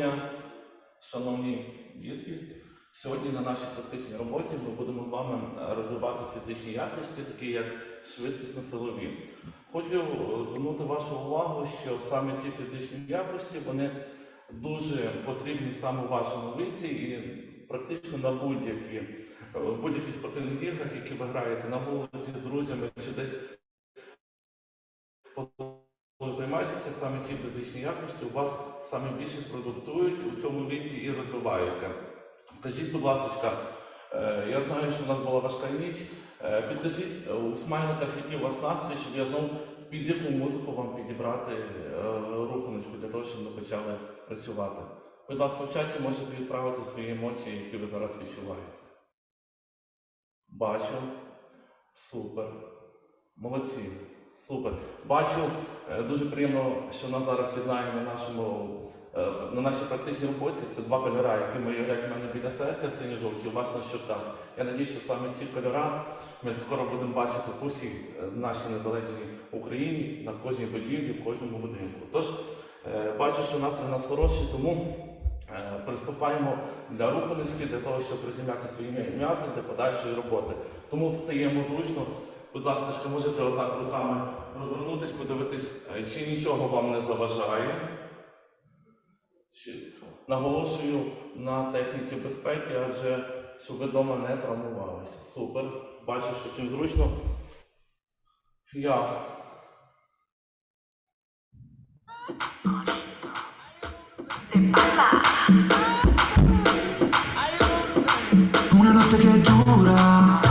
дня, шановні дітки. Сьогодні на нашій практичній роботі ми будемо з вами е, розвивати фізичні якості, такі як швидкісно-силові. Хочу е, звернути вашу увагу, що саме ті фізичні якості вони дуже потрібні саме у вашому віці і практично на будь-які е, будь-яких спортивних іграх, які ви граєте на вулиці з друзями чи десь займаєтеся саме ті фізичні якості, у вас саме більше продуктують у цьому віці і розвиваються. Скажіть, будь ласка, е, я знаю, що у нас була важка ніч. Е, Підкажіть е, у смайликах, який у вас настрій, щоб я знов під яку музику вам підібрати руханочку для того, щоб ми почали працювати. Будь ласка, в чаті можете відправити свої емоції, які ви зараз відчуваєте. Бачу. Супер. Молодці. Супер. Бачу, е, дуже приємно, що нас зараз єднає на нашому е, на нашій практичній роботі. Це два кольори, які майорять в мене біля серця, сині жовті, у вас на щоках. Я надію, що саме ці кольори ми скоро будемо бачити по всій е, нашій незалежній Україні, на кожній будівлі, в кожному будинку. Тож бачу, що настрій у нас хороший, тому приступаємо для руханочки, для того, щоб розім'яти свої м'язи для подальшої роботи. Тому встаємо зручно. Будь ласка, можете отак руками розвернутись, подивитись, е, чи нічого вам не заважає. Наголошую на техніці безпеки, адже щоб ви вдома не травмувалися. Супер. Бачу, що всім зручно. Я Una notte che dura,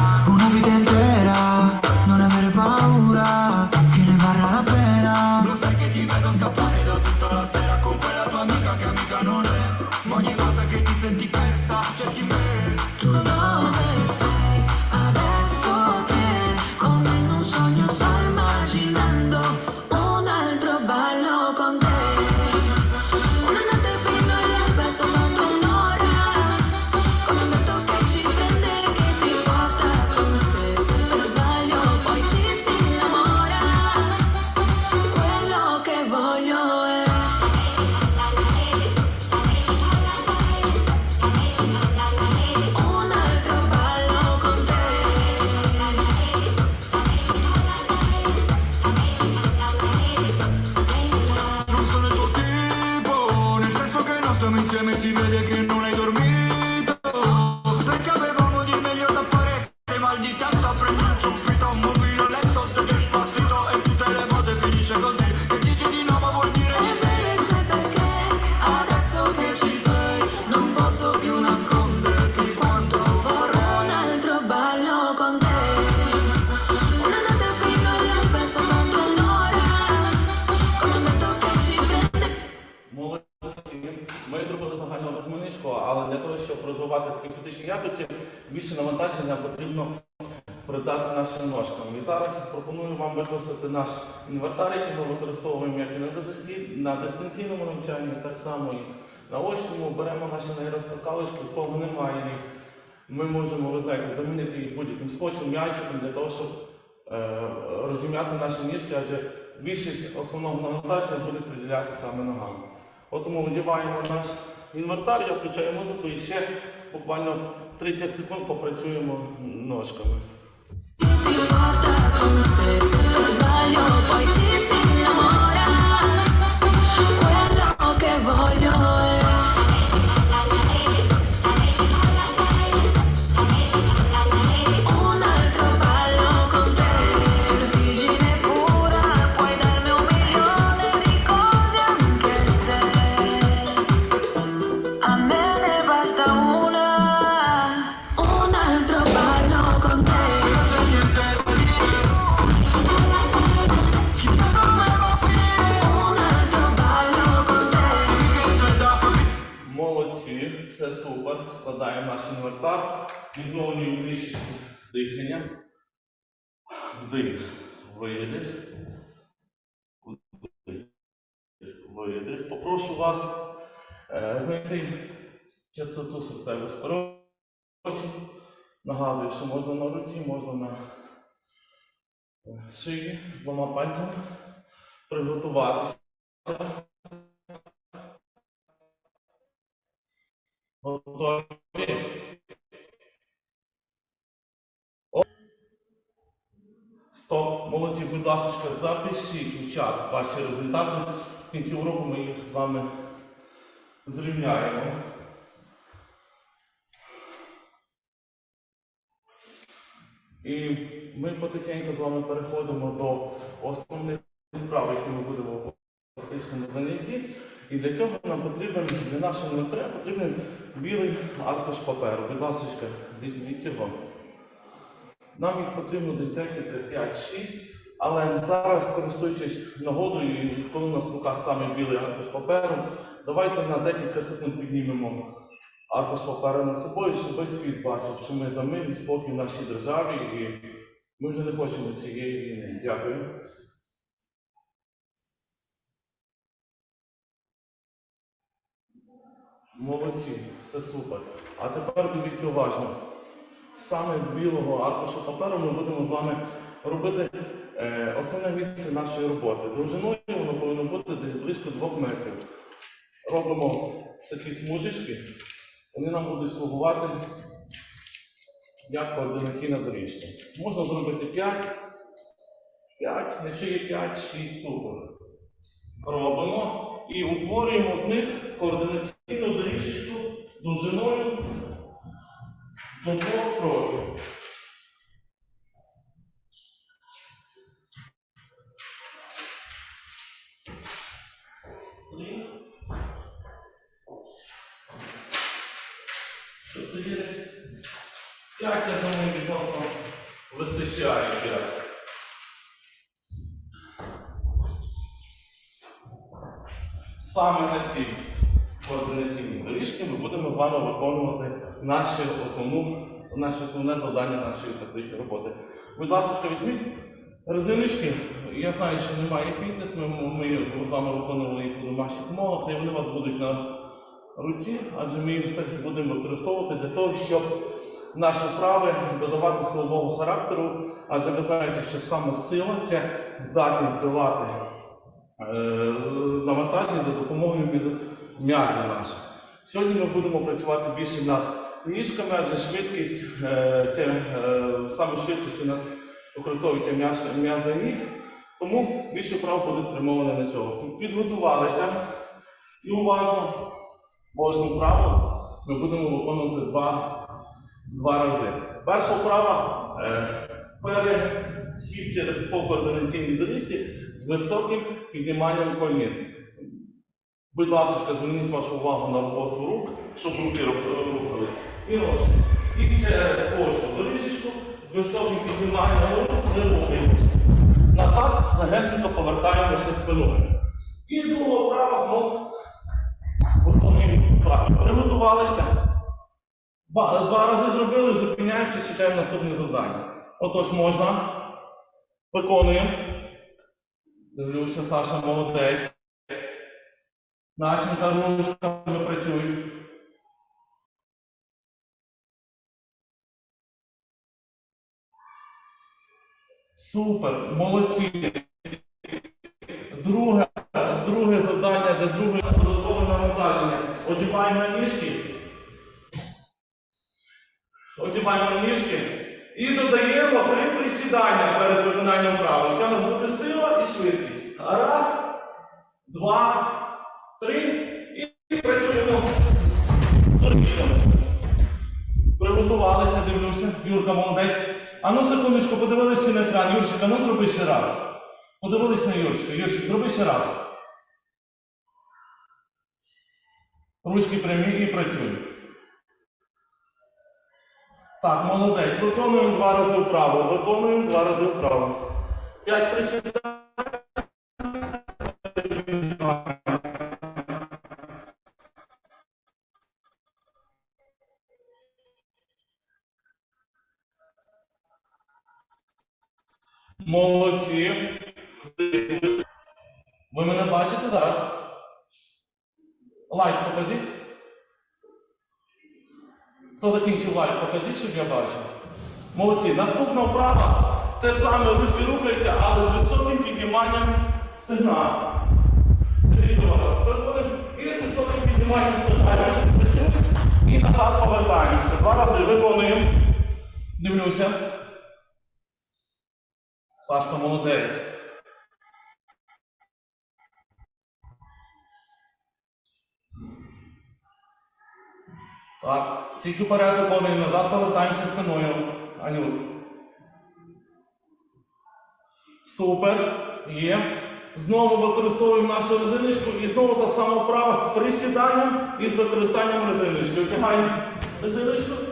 більше навантаження потрібно придати нашим ножкам. І зараз пропоную вам використати наш інвертар, який ми використовуємо як і на дистанційному навчанні, так само і на очному. Беремо наші нейроскакалочки, в кого немає їх. Ми можемо, ви знаєте, замінити їх будь-яким скотчем, м'ячиком для того, щоб е, розім'яти наші ніжки, адже більшість основного навантаження буде приділяти саме ногам. От тому вдіваємо наш інвертар, я включаю музику і ще буквально 30 секунд попрацюємо ножками. Ti porta con sé se наш інвертар. Відновлюємо трішки дихання. Вдих, видих. Вдих, видих. Попрошу вас е, знайти частоту серцевих скорочень. Нагадую, що можна на руці, можна на е, шиї двома пальцями. Приготуватися. Готові? Стоп, молоді, будь ласка, запишіть у чат ваші результати. В кінці уроку ми їх з вами зрівняємо. І ми потихеньку з вами переходимо до основних вправ, які ми будемо в практичному занятті. І для цього нам потрібен, для нашого інвентаря потрібен білий аркуш паперу. Будь ласка, візьміть його. Нам їх потрібно десь декілька 5-6, але зараз, користуючись нагодою, коли у нас в руках саме білий аркуш паперу, давайте на декілька секунд піднімемо аркуш паперу над собою, щоб весь світ бачив, що ми за мир і спокій в нашій державі, і ми вже не хочемо цієї війни. Дякую. Молодці, все супер. А тепер дивіться уважно. Саме з білого аркуша паперу ми будемо з вами робити е, основне місце нашої роботи. Довжиною воно повинно бути десь близько 2 метрів. Робимо такі смужечки, вони нам будуть слугувати як координаційна доріжка. Можна зробити 5, 5, якщо є 5, 6, супер. Робимо і утворюємо з них координаційну доріжечку довжиною до двох кроків. Три. П'ять, я думаю, відносно вистачає п'ять. Саме на цій координаційній доріжці ми будемо з вами виконувати наші основну, наше основне завдання нашої практичної роботи. Будь ласка, візьміть резиночки. Я знаю, що немає фітнес, ми, ми з вами виконували їх у домашніх умовах, і вони у вас будуть на руці, адже ми їх так будемо використовувати для того, щоб наші вправи додавати силового характеру, адже ви знаєте, що саме сила це здатність давати е, навантаження за допомогою міз- м'язів наших. Сьогодні ми будемо працювати більше над ніжками, адже швидкість, е, це е, саме швидкість у нас використовується м'яз- м'язи ніг, тому більше вправ буде спрямоване на цього. Підготувалися і уважно кожну вправу ми будемо виконувати два, два рази. Перша вправа е, перехід через по координаційній доріжці з високим підніманням колін. Будь ласка, зверніть вашу увагу на роботу рук, щоб руки рухались. І ножки. І через кожну доріжечку з високим підніманням рук не рухаємося. Назад легесенько повертаємося спиною. І друга вправа знову виконуємо правильно. Приготувалися. Два, два рази зробили, зупиняємося, чекаємо наступне завдання. Отож можна. Виконуємо. Дивлюся, Саша молодець. Нашенька ручками працює. Супер, молодці. Друге, друге завдання для друге додаткове навантаження. Одіваємо ніжки. Одіваємо ніжки. І додаємо три присідання перед виконанням вправи. У нас буде сила і швидкість. Раз, два, Приготувалися, дивлюся. Юрка молодець. А ну секундочку, подивилися на екран. Юрчик, а ну зроби ще раз. Подивились на Юрчика. Юрчик, зроби ще раз. Ручки прямі і працюй. Так, молодець. Виконуємо два рази вправо. Виконуємо два рази вправо. П'ять присідань. Молодці. Ви мене бачите зараз? Лайк покажіть. Хто закінчив лайк, покажіть, щоб я бачив. Молодці. Наступна вправа. Те саме ручки рухаються, але з високим підніманням стегна. Уважно. І з високим підніманням стегна. І назад повертаємося. Два рази виконуємо. Дивлюся. Сашка молодець. Так, тільки вперед виконуємо, назад повертаємося спиною. Анют. Супер. Є. Знову використовуємо нашу резиночку і знову та сама вправа з присіданням і з використанням резиночки. Одягаємо резиночку.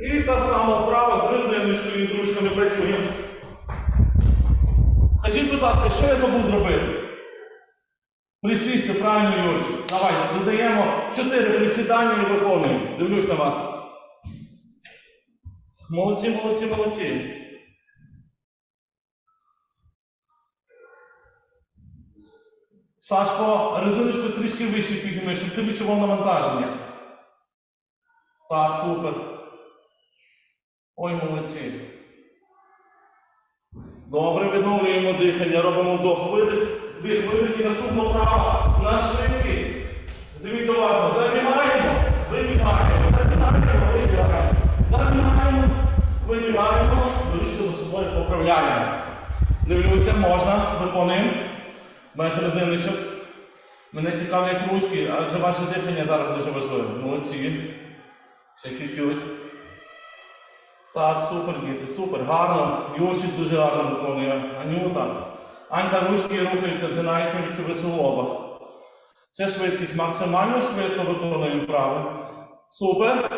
І та сама вправа з резиночкою і з ручками працюємо. Скажіть, будь ласка, що я забув зробити? Присісти, правильно, Юрчик. Давай, додаємо 4 присідання і виконуємо. Дивлюсь на вас. Молодці, молодці, молодці. Сашко, резиночку трішки вище підніми, щоб ти відчував навантаження. Так, супер. Ой, молодці. Добре, відновлюємо дихання, робимо вдох, видих, дих, видих і наступна вправа на швидкість. Дивіться уважно, забігаємо, вибігаємо, забігаємо, вибігаємо. Забігаємо, вибігаємо, ручку за собою поправляємо. Дивлюся, можна, виконуємо. Без резиночок. Мене цікавлять ручки, адже ваше дихання зараз дуже важливе. Молодці. Ще чуть-чуть. Так, супер, діти, супер, гарно. Юрчик дуже гарно виконує. Анюта. Анька ручки рухаються, згинаються від веселоба. Це швидкість максимально швидко виконуємо вправи. Супер.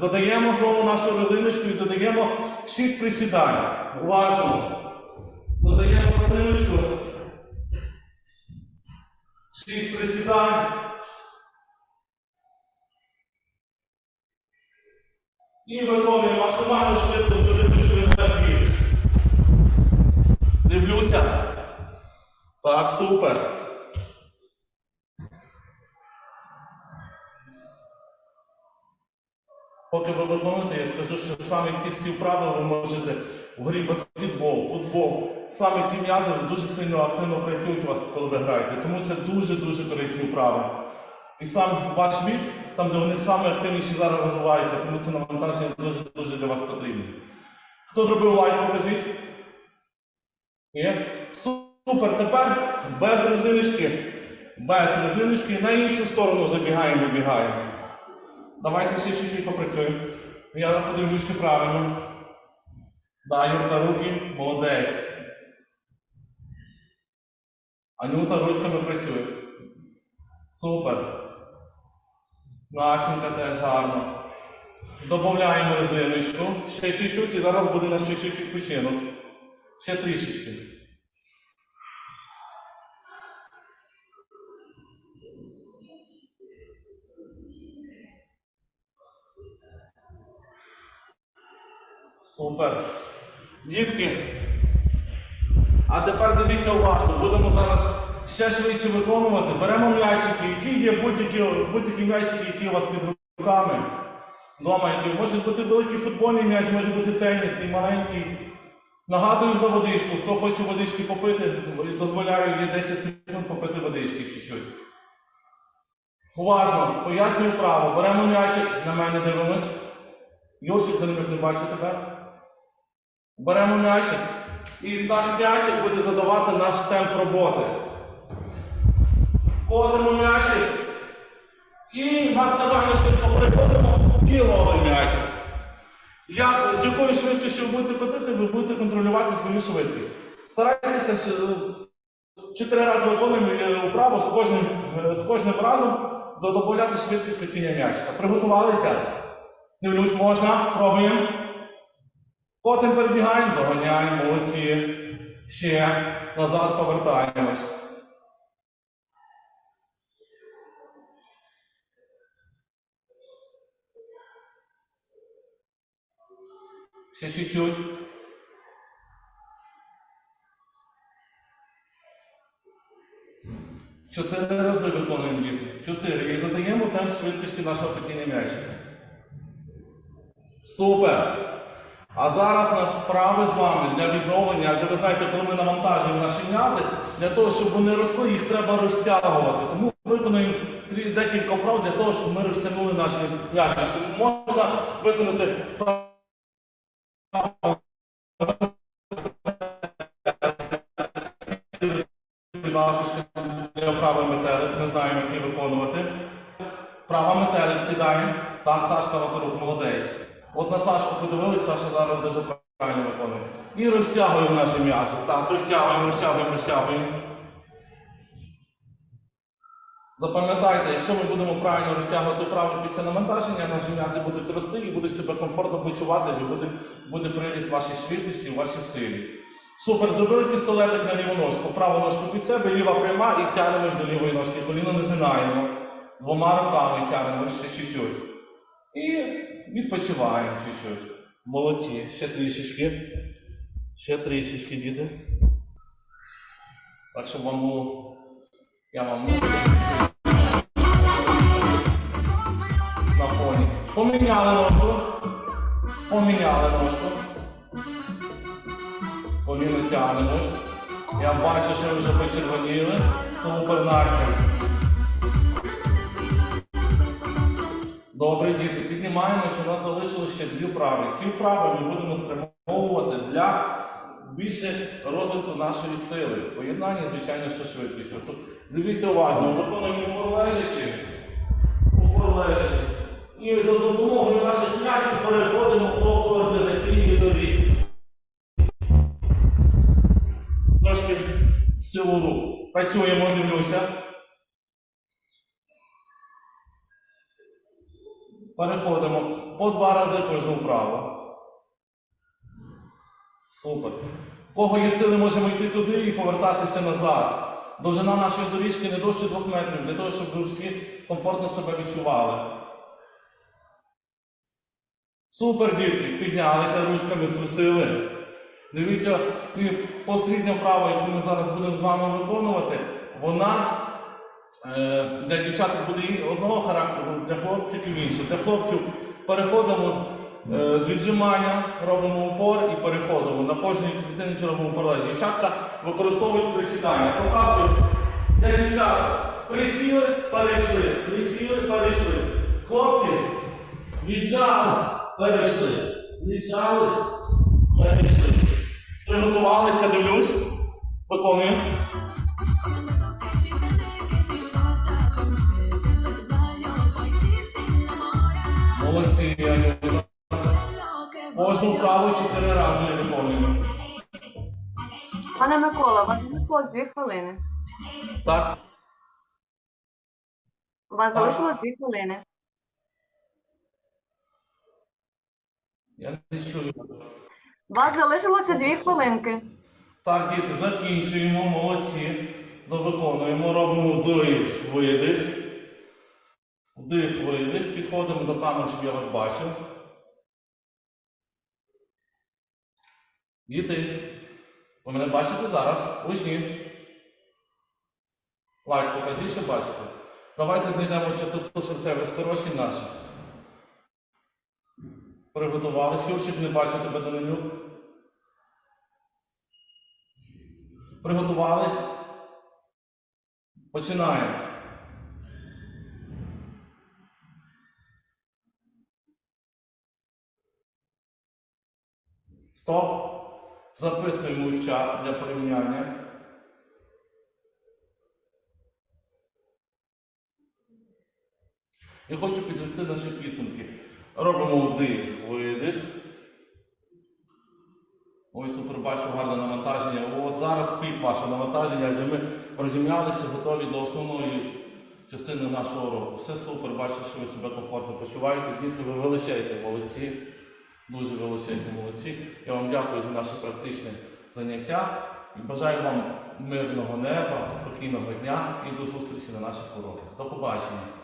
Додаємо знову нашу резиночку і додаємо 6 присідань. Уважно. Додаємо резиночку. 6 присідань. І виконуємо максимально швидко резиночкою на. Дивлюся. Так, супер. Поки ви виконуєте, я скажу, що саме ці всі вправи ви можете в грі баскетбол, футбол. Саме ці м'язи дуже сильно активно працюють у вас, коли ви граєте. Тому це дуже-дуже корисні вправи. І сам ваш вік, там, де вони саме активніші зараз розвиваються, тому це навантаження дуже-дуже для вас потрібно. Хто зробив лайк, покажіть? Є? Супер, тепер без резиночки. Без резиночки на іншу сторону забігаємо, вибігаємо. Давайте ще чуть-чуть попрацюємо. Я подивлюсь, чи правильно. Да, Юрка, руки, молодець. Анюта ручками працює. Супер. Настенька теж гарно. Додаємо резиночку. Ще чуть-чуть і зараз буде на ще чуть відпочинок. Ще трішечки. Супер. Дітки. А тепер дивіться уважно. Будемо зараз ще швидше виконувати. Беремо м'ячики, які є будь-які будь-які м'ячики, які у вас під руками. Дома, які може бути великий футбольний м'яч, може бути тенісний, маленький. Нагадую за водичку. Хто хоче водички попити, дозволяю є 10 секунд попити водички чуть-чуть. Уважно, пояснюю право. Беремо м'ячик, на мене дивимось. Юрчик, до не бачу тебе. Беремо м'ячик. І наш м'ячик буде задавати наш темп роботи. Ходимо м'ячик. І максимально швидко приходимо і ловимо м'ячик. Як, з якою швидкістю ви будете котити, ви будете контролювати свою швидкість. Старайтеся е, чотири рази виконуємо е, вправу з кожним, е, з кожним разом додати швидкість котіння м'ячика. Приготувалися? Дивлюсь, можна, пробуємо. Потім перебігаємо, доганяємо, молодці. Ще назад повертаємось. Ще чуть-чуть. Чотири рази виконуємо діти. Чотири. І задаємо темп швидкості нашого падіння м'ячика. Супер! А зараз нас вправи з вами для відновлення, адже ви знаєте, коли ми навантажуємо наші м'язи, для того, щоб вони росли, їх треба розтягувати. Тому виконуємо декілька вправ для того, щоб ми розтягнули наші м'ячики. Можна виконати вправу Правий метелик, не знаємо, як її виконувати. Права метелик сідаємо. Так, Сашка вокруг, молодець. От на Сашку подивилися, Саша зараз дуже правильно виконує. І розтягуємо наше м'ясо. Так, розтягуємо, розтягуємо, розтягуємо. Запам'ятайте, якщо ми будемо правильно розтягувати вправо після навантаження, наші м'язи будуть рости і будуть себе комфортно почувати, і буде, буде приріст вашій швидкості, вашій силі. Супер, зробили пістолетик на ліву ножку, праву ножку під себе, ліва пряма і тягнемо до лівої ножки. Коліно не згинаємо. Двома руками тягнемо ще чуть-чуть. І відпочиваємо чуть-чуть. Молодці, ще трішечки. Ще трішечки, діти. Так, щоб вам було. Я вам Поміняли ножку. Поміняли ножку. Коліно тягнемось. Я бачу, що ви вже почервоніли. Супер Настя. Добре, діти, піднімаємося, у нас залишилось ще дві вправи. Ці вправи ми будемо спрямовувати для більше розвитку нашої сили. Поєднання, звичайно, що швидкістю. Тут дивіться уважно, виконуємо лежачи, упор лежачи. І за допомогою наших м'яків переходимо по координаційній доріжці. Трошки силу рук. Працюємо, дивлюся. Переходимо по два рази кожну вправо. Супер. Кого є сили, можемо йти туди і повертатися назад. Довжина нашої доріжки не довше двох метрів, для того, щоб ви всі комфортно себе відчували. Супер, дітки, піднялися ручками, струсили. Дивіться, і послідня вправа, яку ми зараз будемо з вами виконувати, вона е, для дівчаток буде одного характеру, для хлопчиків інший. Для хлопців переходимо з, е, з віджимання, робимо упор і переходимо. На кожній клітинці робимо упор. Дівчатка використовують присідання. Показують, для дівчаток. Присіли, перейшли, присіли, перейшли. Хлопці, віджались, перейшли. Віджались, перейшли. Приготувалися, дивлюсь. Виконуємо. Молодці, che Кожну voglio вправу чотири рази виконуємо. Пане Микола, у вас залишилось дві хвилини. Так, У вас Так. залишилось дві хвилини. Я не чую. У вас залишилося дві хвилинки. Так, діти, закінчуємо, молодці. Довиконуємо, робимо вдих, видих. Вдих, видих. Підходимо до камери, щоб я вас бачив. Діти, ви мене бачите зараз? Учні. Лайк, покажіть, що бачите. Давайте знайдемо частоту серцевих скорочень наших. Приготувались. Юрчик, не бачу тебе Данилюк. Приготувались. Починаємо. Стоп. Записуємо в для порівняння. І хочу підвести наші підсумки. Робимо вдих, видих. Ой, супер, бачу гарне навантаження. От зараз пік ваше навантаження, адже ми розім'ялися, готові до основної частини нашого року. Все супер, бачу, що ви себе комфортно почуваєте. Дітки, ви величезні молодці. Дуже величезні молодці. Я вам дякую за наше практичне заняття і бажаю вам мирного неба, спокійного дня і до зустрічі на наших уроках. До побачення.